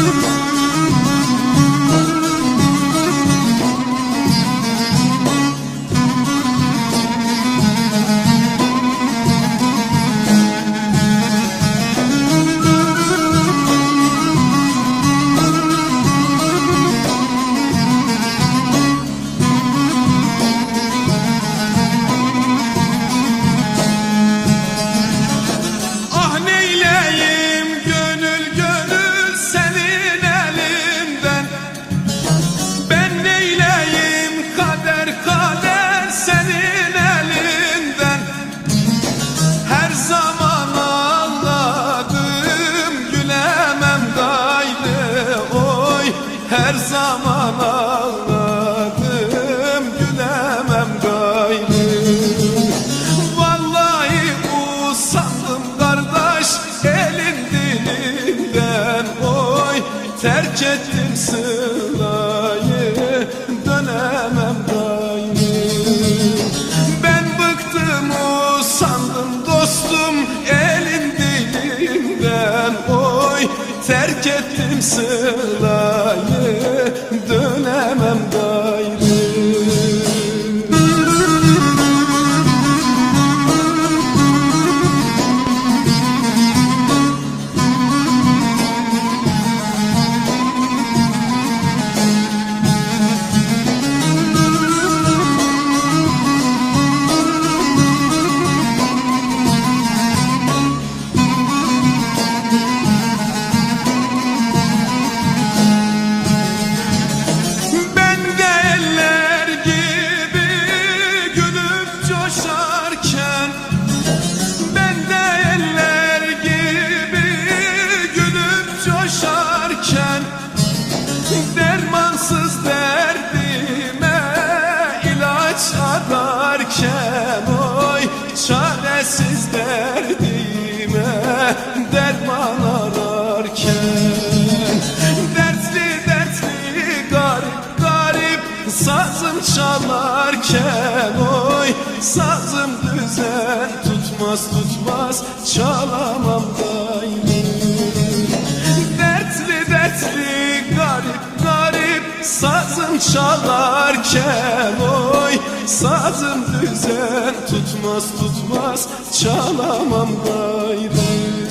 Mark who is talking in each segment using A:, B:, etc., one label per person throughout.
A: Thank you. Her zaman ağladım gülemem gayrı. Vallahi usandım kardeş elin dilinden oy. Terk ettim sılayı dönemem gayrı. Ben bıktım usandım dostum elin dilinden oy. Terk ettim sılayı sazım çalarken Oy sazım düzen tutmaz tutmaz. Çalamam gayrı Dertli dertli garip garip. Sazım çalarken Oy sazım düzen tutmaz tutmaz. Çalamam gayrı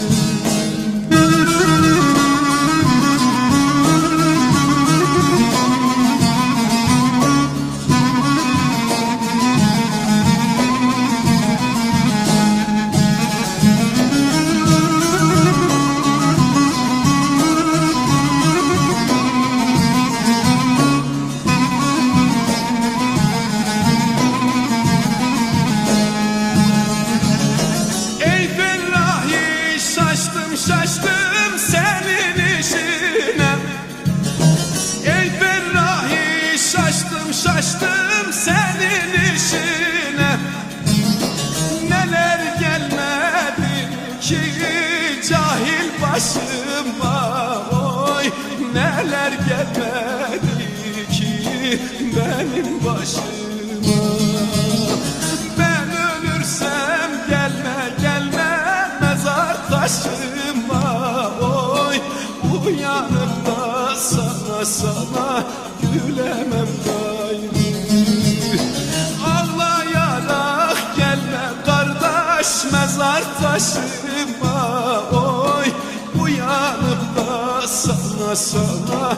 A: senin işine Neler gelmedi ki cahil başıma? Oy neler gelmedi ki benim başıma? Ben ölürsem gelme gelme mezar taşıma. Oy uyanıp da sana sana gülemem gayrı sana